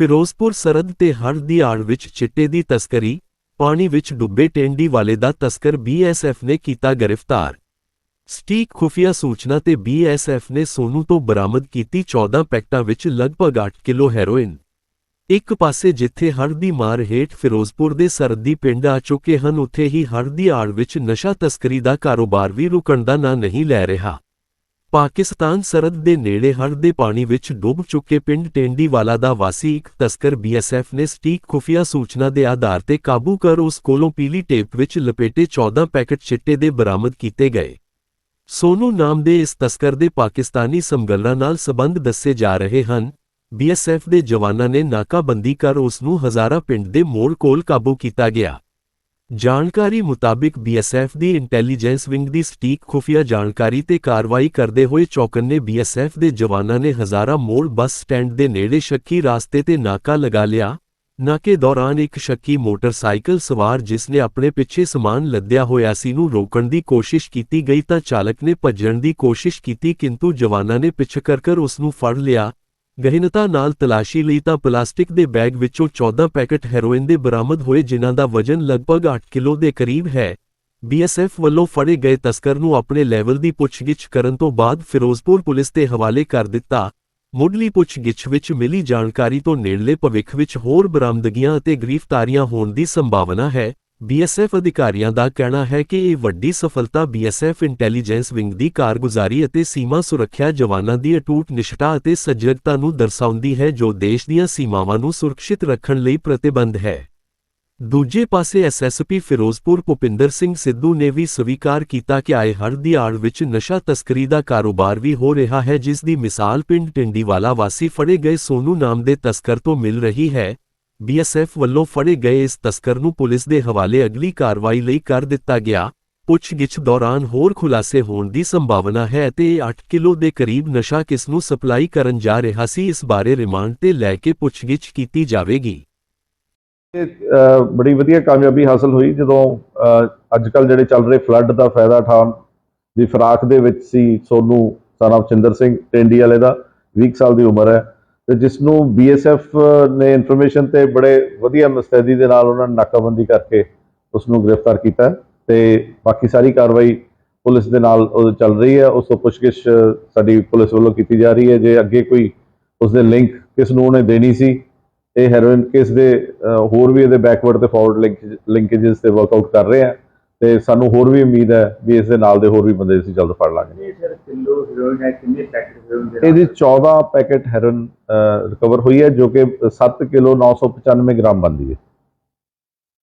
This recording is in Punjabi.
ਫਿਰੋਜ਼ਪੁਰ ਸਰਹੱਦ ਤੇ ਹੜ੍ਹ ਦੀ ਆੜ ਵਿੱਚ ਚਿੱਟੇ ਦੀ ਤਸਕਰੀ, ਪਾਣੀ ਵਿੱਚ ਡੁੱਬੇ ਟੈਂਡੀ ਵਾਲੇ ਦਾ ਤਸਕਰ ਬੀਐਸਐਫ ਨੇ ਕੀਤਾ ਗ੍ਰਿਫਤਾਰ। ਸਟੀਕ ਖੁਫੀਆ ਸੂਚਨਾ ਤੇ ਬੀਐਸਐਫ ਨੇ ਸੋਨੂ ਤੋਂ ਬਰਾਮਦ ਕੀਤੀ 14 ਪੈਕਟਾਂ ਵਿੱਚ ਲਗਭਗ 8 ਕਿਲੋ ਹੈਰੋਇਨ। ਇੱਕ ਪਾਸੇ ਜਿੱਥੇ ਹੜ੍ਹ ਦੀ ਮਾਰ ਹੇਠ ਫਿਰੋਜ਼ਪੁਰ ਦੇ ਸਰਦੀ ਪਿੰਡ ਆ ਚੁੱਕੇ ਹਨ, ਉੱਥੇ ਹੀ ਹੜ ਦੀ ਆੜ ਵਿੱਚ ਨਸ਼ਾ ਤਸਕਰੀ ਦਾ ਕਾਰੋਬਾਰ ਵੀ ਰੁਕਣ ਦਾ ਨਾਂ ਨਹੀਂ ਲੈ ਰਿਹਾ। ਪਾਕਿਸਤਾਨ ਸਰਹੱਦ ਦੇ ਨੇੜੇ ਹੜ੍ਹ ਦੇ ਪਾਣੀ ਵਿੱਚ ਡੁੱਬ ਚੁੱਕੇ ਪਿੰਡ ਟੈਂਡੀਵਾਲਾ ਦਾ ਵਾਸੀ ਇੱਕ ਤਸਕਰ ਬੀਐਸਐਫ ਨੇ ਸਟੀਕ ਖੁਫੀਆ ਸੂਚਨਾ ਦੇ ਆਧਾਰ ਤੇ ਕਾਬੂ ਕਰ ਉਸ ਕੋਲੋਂ ਪੀਲੀ ਟੇਪ ਵਿੱਚ ਲਪੇਟੇ 14 ਪੈਕੇਟ ਚਿੱਟੇ ਦੇ ਬਰਾਮਦ ਕੀਤੇ ਗਏ। ਸੋਨੂ ਨਾਮ ਦੇ ਇਸ ਤਸਕਰ ਦੇ ਪਾਕਿਸਤਾਨੀ ਸਮਗਲਰਾਂ ਨਾਲ ਸਬੰਧ ਦੱਸੇ ਜਾ ਰਹੇ ਹਨ। ਬੀਐਸਐਫ ਦੇ ਜਵਾਨਾਂ ਨੇ ਨਾਕਾਬੰਦੀ ਕਰ ਉਸ ਨੂੰ ਹਜ਼ਾਰਾ ਪਿੰਡ ਦੇ ਮੋੜ ਕੋਲ ਕਾਬੂ ਕੀਤਾ ਗਿਆ। ਜਾਣਕਾਰੀ ਮੁਤਾਬਿਕ ਬੀਐਸਐਫ ਦੀ ਇੰਟੈਲੀਜੈਂਸ ਵਿੰਗ ਦੀ ਸਟੀਕ ਖੁਫੀਆ ਜਾਣਕਾਰੀ ਤੇ ਕਾਰਵਾਈ ਕਰਦੇ ਹੋਏ ਚੌਕੰਨੇ ਬੀਐਸਐਫ ਦੇ ਜਵਾਨਾਂ ਨੇ ਹਜ਼ਾਰਾ ਮੋੜ ਬੱਸ ਸਟੈਂਡ ਦੇ ਨੇੜੇ ਸ਼ੱਕੀ ਰਾਸਤੇ ਤੇ ਨਾਕਾ ਲਗਾ ਲਿਆ। ਨਾਕੇ ਦੌਰਾਨ ਇੱਕ ਸ਼ੱਕੀ ਮੋਟਰਸਾਈਕਲ ਸਵਾਰ ਜਿਸ ਨੇ ਆਪਣੇ ਪਿੱਛੇ ਸਮਾਨ ਲੱਦਿਆ ਹੋਇਆ ਸੀ ਨੂੰ ਰੋਕਣ ਦੀ ਕੋਸ਼ਿਸ਼ ਕੀਤੀ ਗਈ ਤਾਂ ਚਾਲਕ ਨੇ ਭੱਜਣ ਦੀ ਕੋਸ਼ਿਸ਼ ਕੀਤੀ, ਕਿੰਤੂ ਜਵਾਨਾਂ ਨੇ ਪਿੱਛੇ ਕਰ ਕਰ ਉਸ ਨੂੰ ਫੜ ਲਿਆ। ਗਹਿਨਤਾ ਨਾਲ ਤਲਾਸ਼ੀ ਲਈ ਤਾਂ ਪਲਾਸਟਿਕ ਦੇ ਬੈਗ ਵਿੱਚੋਂ 14 ਪੈਕੇਟ ਹੈਰੋਇਨ ਦੇ ਬਰਾਮਦ ਹੋਏ ਜਿਨ੍ਹਾਂ ਦਾ ਵਜ਼ਨ ਲਗਭਗ 8 ਕਿਲੋ ਦੇ ਕਰੀਬ ਹੈ। ਬੀਐਸਐਫ ਵੱਲੋਂ ਫੜੇ ਗਏ ਤਸਕਰ ਨੂੰ ਆਪਣੇ ਲੈਵਲ ਦੀ ਪੁੱਛਗਿੱਛ ਕਰਨ ਤੋਂ ਬਾਅਦ ਫਿਰੋਜ਼ਪੁਰ ਪੁਲਿਸ ਦੇ ਹਵਾਲੇ ਕਰ ਦਿੱਤਾ। ਮੁੱਢਲੀ ਪੁੱਛਗਿੱਛ ਵਿੱਚ ਮਿਲੀ ਜਾਣਕਾਰੀ ਤੋਂ ਨੇੜਲੇ ਭਵਿੱਖ ਵਿੱਚ ਹੋਰ ਬਰਾਮਦਗੀਆਂ ਅਤੇ ਗ੍ਰਿਫਤਾਰੀਆਂ ਹੋਣ ਦੀ ਸੰਭਾਵਨਾ ਹੈ। ਬੀਐਸਐਫ ਅਧਿਕਾਰੀਆਂ ਦਾ ਕਹਿਣਾ ਹੈ ਕਿ ਇਹ ਵੱਡੀ ਸਫਲਤਾ ਬੀਐਸਐਫ ਇੰਟੈਲੀਜੈਂਸ ਵਿੰਗ ਦੀ ਕਾਰਗੁਜ਼ਾਰੀ ਅਤੇ ਸੀਮਾ ਸੁਰੱਖਿਆ ਜਵਾਨਾਂ ਦੀ ਅਟੂਟ ਨਿਸ਼ਠਾ ਅਤੇ ਸਜਗਤਾ ਨੂੰ ਦਰਸਾਉਂਦੀ ਹੈ ਜੋ ਦੇਸ਼ ਦੀਆਂ ਸੀਮਾਵਾਂ ਨੂੰ ਸੁਰੱਖਿਅਤ ਰੱਖਣ ਲਈ ਪ੍ਰਤੀਬੱਧ ਹੈ। ਦੂਜੇ ਪਾਸੇ ਐਸਐਸਪੀ ਫਿਰੋਜ਼ਪੁਰ ਭੁਪਿੰਦਰ ਸਿੰਘ ਸਿੱਧੂ ਨੇ ਵੀ ਸਵੀਕਾਰ ਕੀਤਾ ਕਿ ਆਏ ਹਰ ਦੀ ਆੜ ਵਿੱਚ ਨਸ਼ਾ ਤਸਕਰੀ ਦਾ ਕਾਰੋਬਾਰ ਵੀ ਹੋ ਰਿਹਾ ਹੈ, ਜਿਸ ਦੀ ਮਿਸਾਲ ਪਿੰਡ ਟਿੰਡੀਵਾਲਾ ਵਾਸੀ ਫੜੇ ਗਏ ਸੋਨੂ ਨਾਮ ਦੇ ਤਸਕਰ ਤੋਂ ਮਿਲ ਰਹੀ ਹੈ। ਬੀਐਸਐਫ ਵੱਲੋਂ ਫੜੇ ਗਏ ਇਸ ਤਸਕਰ ਨੂੰ ਪੁਲਿਸ ਦੇ ਹਵਾਲੇ ਅਗਲੀ ਕਾਰਵਾਈ ਲਈ ਕਰ ਦਿੱਤਾ ਗਿਆ। ਪੁੱਛਗਿੱਛ ਦੌਰਾਨ ਹੋਰ ਖੁਲਾਸੇ ਹੋਣ ਦੀ ਸੰਭਾਵਨਾ ਹੈ ਅਤੇ 8 ਕਿਲੋ ਦੇ ਕਰੀਬ ਨਸ਼ਾ ਕਿਸ ਨੂੰ ਸਪਲਾਈ ਕਰਨ ਜਾ ਰਿਹਾ ਸੀ ਇਸ ਬਾਰੇ ਰਿਮਾਂਡ ਤੇ ਲੈ ਕੇ ਪੁੱਛਗਿੱਛ ਕੀਤੀ ਜਾਵੇਗੀ। ਇਹ ਅ, ਬੜੀ ਵਧੀਆ ਕਾਮਯਾਬੀ ਹਾਸਲ ਹੋਈ ਜਦੋਂ ਅੱਜ ਕੱਲ ਜਿਹੜੇ ਚੱਲ ਰਹੇ ਫਲੱਡ ਦਾ ਫਾਇਦਾ ਉਠਾਉਣ ਦੀ ਫਰਾਕ ਦੇ ਵਿੱਚ ਸੀ ਸੋਨੂ ਸਨ ਸਿੰਘ ਟੈਂਡੀ ਵਾਲੇ ਦਾ 20 ਸਾਲ ਦੀ ਉਮਰ ਹੈ। ਤੇ ਜਿਸ ਨੂੰ ਬੀਐਸਐਫ ਨੇ ਇਨਫੋਰਮੇਸ਼ਨ ਤੇ ਬੜੇ ਵਧੀਆ ਮੁਸਤੈਦੀ ਦੇ ਨਾਲ ਉਹਨਾਂ ਨੇ ਨਾਕਾਬੰਦੀ ਕਰਕੇ ਉਸ ਨੂੰ ਗ੍ਰਿਫਤਾਰ ਕੀਤਾ ਹੈ ਤੇ ਬਾਕੀ ਸਾਰੀ ਕਾਰਵਾਈ ਪੁਲਿਸ ਦੇ ਨਾਲ ਚੱਲ ਰਹੀ ਹੈ। ਉਸ ਤੋਂ ਪੁੱਛਗਿੱਛ ਸਾਡੀ ਪੁਲਿਸ ਵੱਲੋਂ ਕੀਤੀ ਜਾ ਰਹੀ ਹੈ। ਜੇ ਅੱਗੇ ਕੋਈ ਉਸ ਦੇ ਲਿੰਕ ਕਿਸ ਨੂੰ ਉਹਨੇ ਦੇਣੀ ਸੀ, ਇਹ ਹੈਰੋਇਨ ਕੇਸ ਦੇ ਹੋਰ ਵੀ ਇਹਦੇ ਬੈਕਵਰਡ ਤੇ ਫਾਰਵਰਡ ਲਿੰਕੇजेस ਤੇ ਵਰਕਆਊਟ ਕਰ ਰਹੇ ਆ ਤੇ ਸਾਨੂੰ ਹੋਰ ਵੀ ਉਮੀਦ ਹੈ ਵੀ ਇਸ ਦੇ ਨਾਲ ਦੇ ਹੋਰ ਵੀ ਬੰਦੇ ਅਸੀਂ ਜਲਦ ਫੜ ਲਾਂਗੇ। ਕਿੰਨੇ ਸਰ ਕਿਲੋ ਹੀਰੋਇਨ ਹੈ ਕਿੰਨੇ ਪੈਕੇਟ ਹੀਰੋਇਨ ਦੇ ਇਹਦੀ 14 ਪੈਕੇਟ ਹੈਰੋਇਨ ਰਿਕਵਰ ਹੋਈ ਹੈ ਜੋ ਕਿ 7 ਕਿਲੋ 995 ਗ੍ਰਾਮ ਬਣਦੀ ਹੈ।